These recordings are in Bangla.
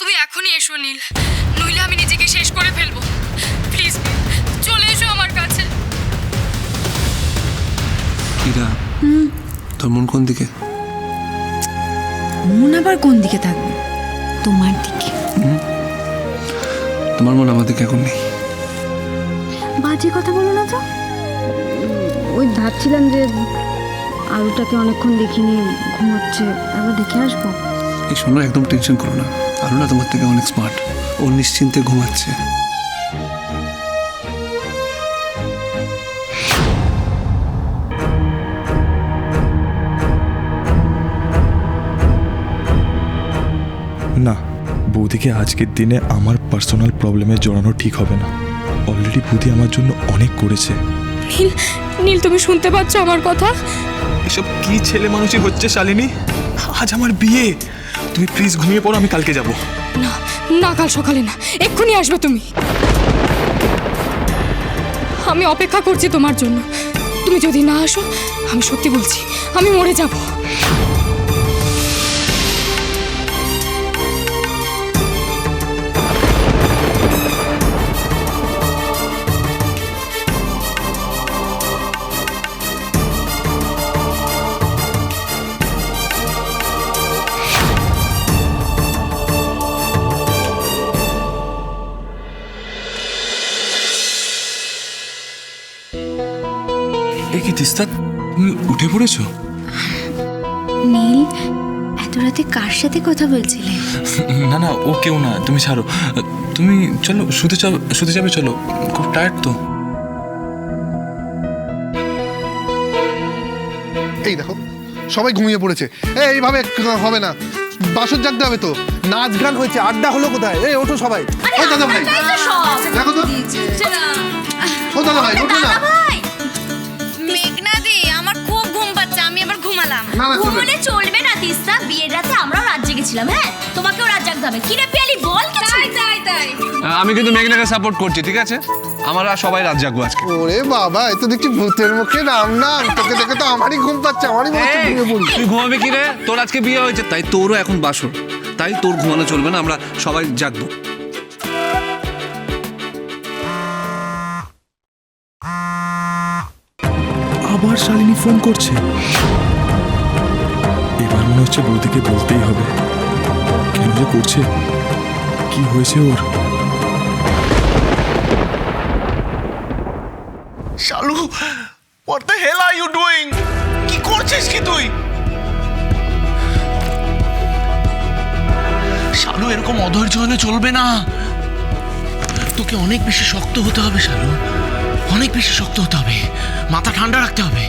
তুমি এখনই এসো নীল। নইলে আমি নিজেকে শেষ করে ফেলব। প্লিজ চলে এসো আমার কাছে। ইরা তোর মন কোন দিকে? মন আবার কোন দিকে থাকবে? তোমার দিকে। তোমার মন আমার দিকে এখন নেই। বাজে কথা বলো না তো। ওই ভাবছিলাম যে আলুটাকে অনেকক্ষণ দেখিনি ঘুমাচ্ছে একবার দেখে আসব। এই শোনো একদম টেনশন করো না। আরও তোমার থেকে অনেক স্মার্ট ও নিশ্চিন্তে ঘুমাচ্ছে। না বৌদিকে আজকের দিনে আমার পার্সোনাল প্রবলেমে জড়ানো ঠিক হবে না। অলরেডি বৌদি আমার জন্য অনেক করেছে। নীল নীল তুমি শুনতে পাচ্ছ আমার কথা? এসব কি ছেলে মানুষই হচ্ছে শালিনী? আজ আমার বিয়ে। তুমি প্লিজ ঘুমিয়ে পড়ো, আমি কালকে যাব। না না, কাল সকালে না। এক্ষুনি আসবে তুমি। আমি অপেক্ষা করছি তোমার জন্য। তুমি যদি না আসো, আমি সত্যি বলছি, আমি মরে যাব। উঠে পড়েছো? নীল এত রাতে কার সাথে কথা বলছিলে? না না ও কেউ না তুমি ছাড়ো। তুমি চলো শুতে যাবে শুতে যাবে চলো। খুব টায়ার্ড তো। এই দেখো সবাই ঘুমিয়ে পড়েছে। এই, এইভাবে হবে না। বাসর জাগতে হবে তো। নাচ গান হয়েছে আড্ডা হলো কোথায়? এই ওঠো সবাই। ও দাদা ভাই। দেখো তো। ও দাদা ভাই ওঠো না। না, না, চলবে না। ঘুমলে চলবে না তিস্তা। বিয়ের রাতে আমরাও রাত জেগেছিলাম হ্যাঁ? তোমাকেও রাত জাগতে হবে। কিরে পিয়ালি বল কিছু। তাই তাই তাই। আমি কিন্তু মেঘনাকে সাপোর্ট করছি ঠিক আছে? আমরা সবাই রাত জাগবো আজকে। ওরে বাবা এ তো দেখছি ভূতের মুখে নাম না। তোকে দেখে তো আমারই ঘুম পাচ্ছে আমারই মনে হচ্ছে ঘুমিয়ে পড়ি তুই ঘুমাবি কি রে? তোর আজকে বিয়ে হয়েছে তাই তোরও এখন বাসর। তাই তোর ঘুমানো চলবে না আমরা সবাই জাগবো। আবার শালিনী ফোন করছে? মনে হচ্ছে বৌদিকে বলতেই হবে। কেন যে করছে? কি হয়েছে ওর? Shalu what the hell are you doing কি করছিস কি তুই? শালু, এরকম অধৈর্য হলে চলবে না। তোকে অনেক বেশি শক্ত হতে হবে, শালু। অনেক বেশি শক্ত হতে হবে। মাথা ঠান্ডা রাখতে হবে।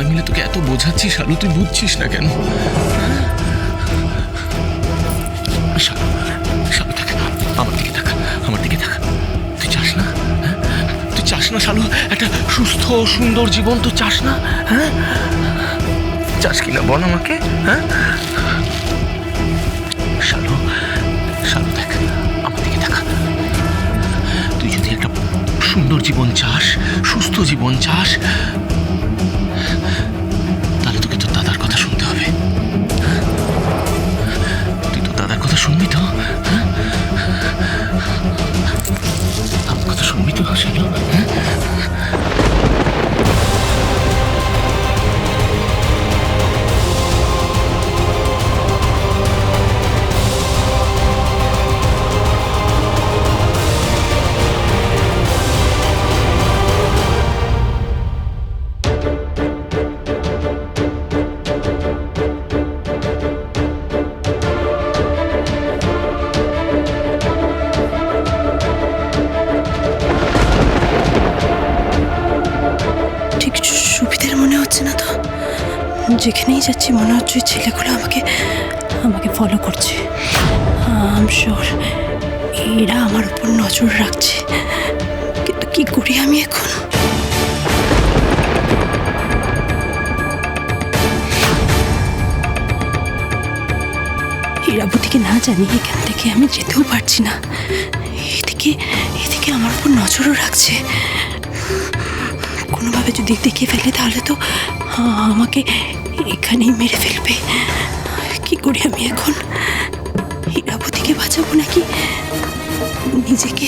সবাই মিলে তোকে এত বোঝাচ্ছি শালু তুই বুঝছিস না কেন? শালু শালু দেখ আমার দিকে থাকা, আমার দিকে থাকা। তুই চাস না? হ্যাঁ? তুই চাস না, শালু, একটা সুস্থ, সুন্দর জীবন তুই চাস না? হ্যাঁ? চাস কি না, বল আমাকে? হ্যাঁ? শালু শালু দেখ আমার দিকে থাকা। তুই যদি একটা সুন্দর জীবন চাস, সুস্থ জীবন চাস যেখানেই যাচ্ছি, মনে হচ্ছে ওই ছেলেগুলো আমাকে আমাকে ফলো করছে। আম শিওর এরা আমার উপর নজর রাখছে। কিন্তু কি করি আমি এখন? হীরাবতীকে না জানি এখান থেকে আমি যেতেও পারছি না। এদিকে এদিকে আমার উপর নজরও রাখছে। কোনোভাবে যদি দেখে ফেলে, তাহলে তো আমাকে এখানেই মেরে ফেলবে। কি করি আমি এখন হীরাবতীকে বাঁচাবো নাকি? নিজেকে।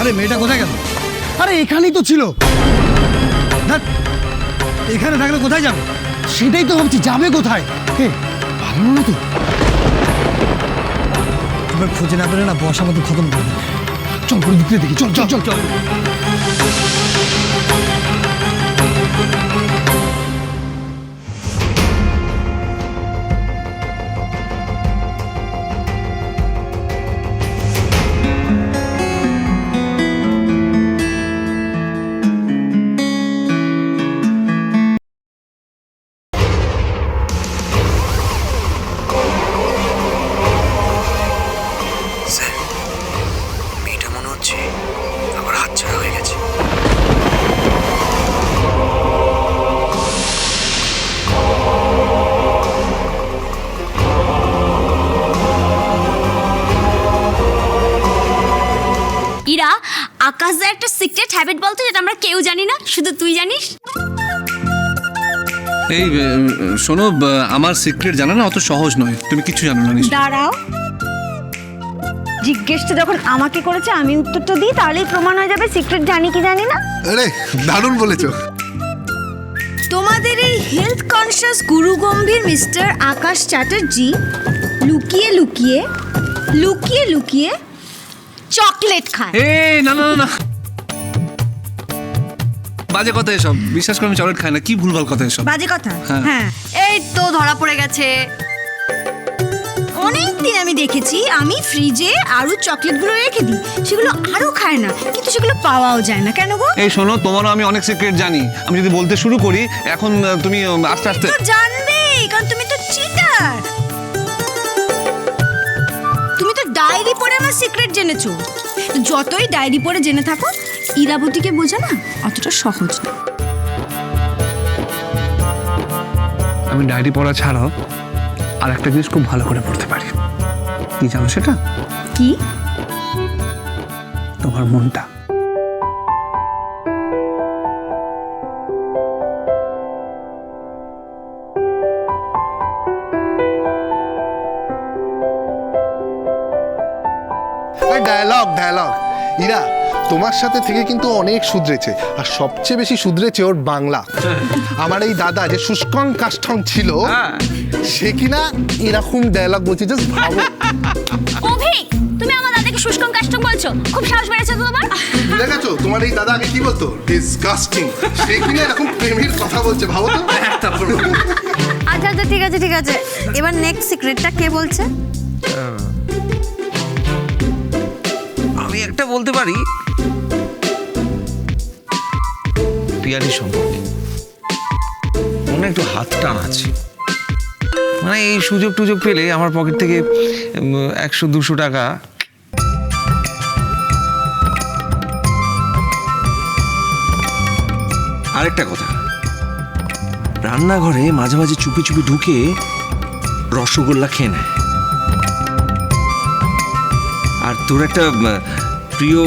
আরে, মেয়েটা কোথায় গেল? আরে, এখানেই তো ছিল। এখানে থাকলে কোথায় যাবে? সেটাই তো ভাবছি, যাবে কোথায়? হে ভালো না তো। খুঁজে না পেলে না বস আমাদের খতম করে দেবে চল করে দেখি। চল চল চল চল। হচ্ছে আবার হাতছাড়া হয়ে গেছে। ইরা আকাশদের একটা সিক্রেট হ্যাবিট বলতো যেটা আমরা কেউ জানি না শুধু তুই জানিস? এই শোনো আমার সিক্রেট জানা না অত সহজ নয়। তুমি কিছু জানো না দাঁড়াও। জিজ্ঞেসটা যখন আমাকে করেছে আমি উত্তরটা দিই তাহলেই প্রমাণ হয়ে যাবে সিক্রেট জানি কি জানি না। আরে দারুণ বলেছ। তোমাদের এই হেলথ কনসিয়াস গুরু গম্ভীর মিস্টার আকাশ চ্যাটার্জি লুকিয়ে লুকিয়ে লুকিয়ে লুকিয়ে চকলেট খায়। না না না, না। বাজে কথা এসব। বিশ্বাস করে আমি চকলেট খাই না। কি ভুলভাল কথা এসব? বাজে কথা। হ্যাঁ। হ্যাঁ। এই তো ধরা পড়ে গেছে। অনেক দিন আমি দেখেছি আমি ফ্রিজে আরও চকলেটগুলো রেখে দিই। সেগুলো আরও খায় না কিন্তু সেগুলো পাওয়াও যায় না। কেন গো? এই শোনো তোমারও আমি অনেক সিক্রেট জানি। আমি যদি বলতে শুরু করি এখন আহ, তুমি উম, আস্তে আস্তে। তো জানবেই কারণ তুমি তো চিটার তুমি তো ডায়েরি পড়ে আমার সিক্রেট জেনেছো। যতই ডায়েরি পড়ে জেনে থাকো ইরাবতীকে বোঝা না অতটা সহজ না। আমি ডায়েরি পড়া ছাড়াও আর একটা জিনিস খুব ভালো করে পড়তে পারি। কি জানো সেটা? কি? তোমার মনটা। ডায়লগ ডায়লগ ইরা তোমার সাথে থেকে কিন্তু অনেক শুধরেছে আর সবচেয়ে বেশি শুধরেছে ওর বাংলা। আমার এই দাদা যে শুষ্কং কাষ্ঠং ছিল সে কিনা এরকম ডায়ালগ বলছে জাস্ট ভাবো। অভিক তুমি আমার দাদাকে শুষ্কম কাষ্টম বলছো? খুব সাহস বেড়েছে তো তোমার? গেছো তোমার এই দাদা আগে কি বলতো? ডিসগাস্টিং সে কিনা এরকম প্রেমের কথা বলছে ভাবো তো। আচ্ছা আচ্ছা ঠিক আছে ঠিক আছে। এবার নেক্সট সিক্রেটটা কে বলছে? একটা বলতে পারি? পিয়ালি সম্পর্কে। মনে একটু হাত টান আছে। মানে এই সুযোগ টুযোগ পেলে আমার পকেট থেকে একশো, দুশো টাকা। আরেকটা কথা। রান্নাঘরে মাঝে মাঝে চুপি চুপি ঢুকে রসগোল্লা খেয়ে নেয়। আর তোর একটা প্রিয়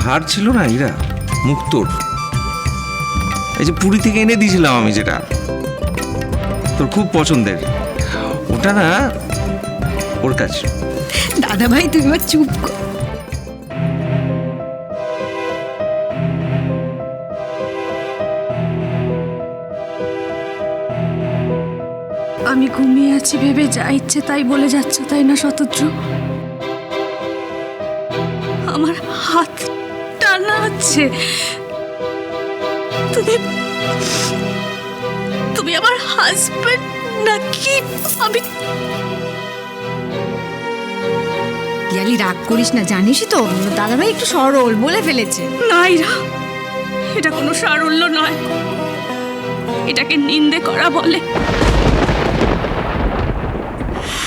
হার ছিল না এরা মুক্তোর। এই যে পুরী থেকে এনে দিয়েছিলাম আমি যেটা। তোর খুব পছন্দের। ওটা না, ওর কাছে দাদা ভাই তুমি চুপ কর। আমি ঘুমিয়ে আছি ভেবে যা ইচ্ছে তাই বলে যাচ্ছে, তাই না শতদ্র? আমার হাত টানা আছে। তুমি তুমি আমার হাজবেন্ড নাকি? আমি পিয়ালি রাগ করিস না জানিসই তো দাদা ভাই একটু সরল বলে ফেলেছে। নাইরা এটা কোনো সারল্য নয়। এটাকে নিন্দে করা বলে।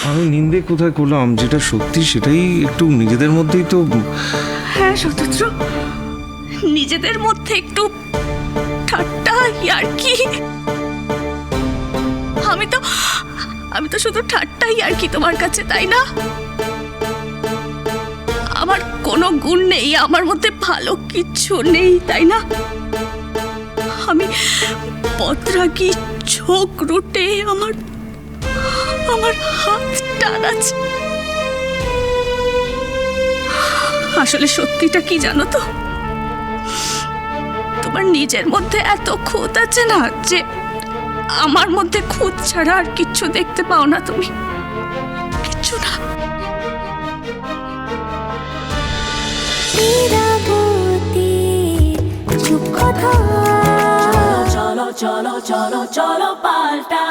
আমি নিন্দে কোথায় করলাম? যেটা সত্যি সেটাই একটু নিজেদের মধ্যেই তো হ্যাঁ শতদ্র নিজেদের মধ্যে একটু ঠাট্টা ইয়ার্কি আমি তো আমি তো শুধু ঠাট্টা ইয়ার্কি তোমার কাছে, তাই না? আমার কোনো গুণ নেই, আমার মধ্যে ভালো কিচ্ছু নেই, তাই না? আমি পত্রাকি চোখ রুটে আমার আমার হাত টানাচ্ছে আসলে সত্যিটা কি জানো তো? তোমার নিজের মধ্যে এত খুঁত আছে না যে আমার মধ্যে খুঁত ছাড়া আর কিচ্ছু দেখতে পাও না তুমি। কিচ্ছু না। চলো চলো চলো চলো পাল্টা।